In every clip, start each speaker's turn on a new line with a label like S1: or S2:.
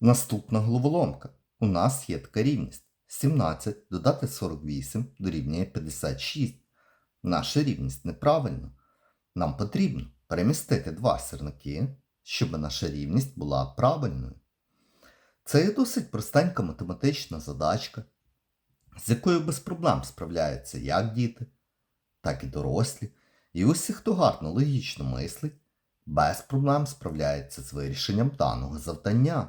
S1: Наступна головоломка. У нас є така рівність. 17 додати 48 дорівнює 56. Наша рівність неправильна. Нам потрібно перемістити два сірники, щоб наша рівність була правильною. Це є досить простенька математична задачка, з якою без проблем справляються як діти, так і дорослі. І усі, хто гарно логічно мислить, без проблем справляється з вирішенням даного завдання.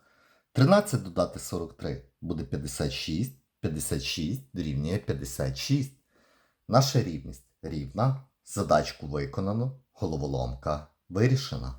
S1: 13 додати 43 буде 56, 56 дорівнює 56. Наша рівність рівна, задачку виконано, головоломка вирішена.